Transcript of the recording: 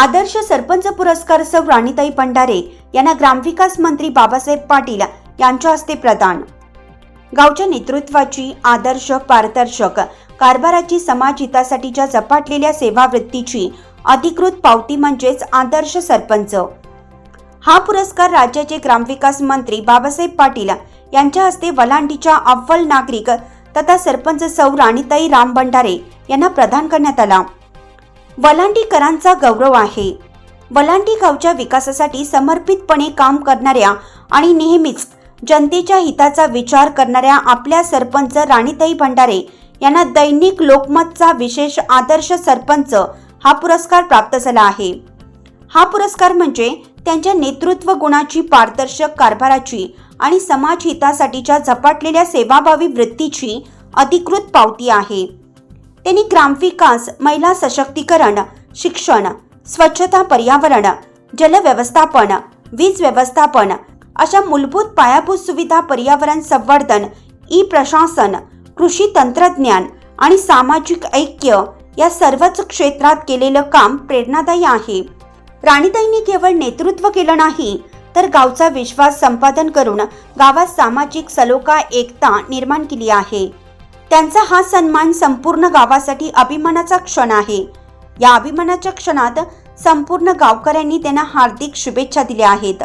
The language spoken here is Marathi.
आदर्श सरपंच पुरस्कार सौ राणीताई भंडारे यांना ग्रामविकास मंत्री बाबासाहेब पाटील यांच्या हस्ते प्रदान. गावच्या नेतृत्वाची आदर्श पारदर्शक कारभाराची समाज हितासाठीच्या झपाटलेल्या सेवावृत्तीची अधिकृत पावती म्हणजेच आदर्श सरपंच. हा पुरस्कार राज्याचे ग्रामविकास मंत्री बाबासाहेब पाटील यांच्या हस्ते वलांडीच्या अव्वल नागरिक तथा सरपंच सौ राणीताई राम भंडारे यांना प्रदान करण्यात आला. वलांडीकरांचा गौरव आहे. वलांडी गावच्या विकासासाठी समर्पितपणे काम करणाऱ्या आणि नेहमीच जनतेच्या हिताचा विचार करणाऱ्या आपल्या सरपंच राणीताई भंडारे यांना दैनिक लोकमतचा विशेष आदर्श सरपंच हा पुरस्कार प्राप्त झाला आहे. हा पुरस्कार म्हणजे त्यांच्या नेतृत्व गुणाची पारदर्शक कारभाराची आणि समाज हितासाठीच्या झपाटलेल्या सेवाभावी वृत्तीची अधिकृत पावती आहे. त्यांनी ग्रामविकास महिला सशक्तीकरण शिक्षण स्वच्छता पर्यावरण जलव्यवस्थापन वीज व्यवस्थापन अशा मूलभूत पायाभूत सुविधा पर्यावरण संवर्धन ई प्रशासन कृषी तंत्रज्ञान आणि सामाजिक ऐक्य या सर्वच क्षेत्रात केलेलं काम प्रेरणादायी आहे राणीताईंनी केवळ नेतृत्व केलं नाही तर गावचा विश्वास संपादन करून गावात सामाजिक सलोखा एकता निर्माण केली आहे त्यांचा हा सन्मान संपूर्ण गावासाठी अभिमानाचा क्षण आहे. या अभिमानाच्या क्षणात संपूर्ण गावकऱ्यांनी त्यांना हार्दिक शुभेच्छा दिल्या आहेत.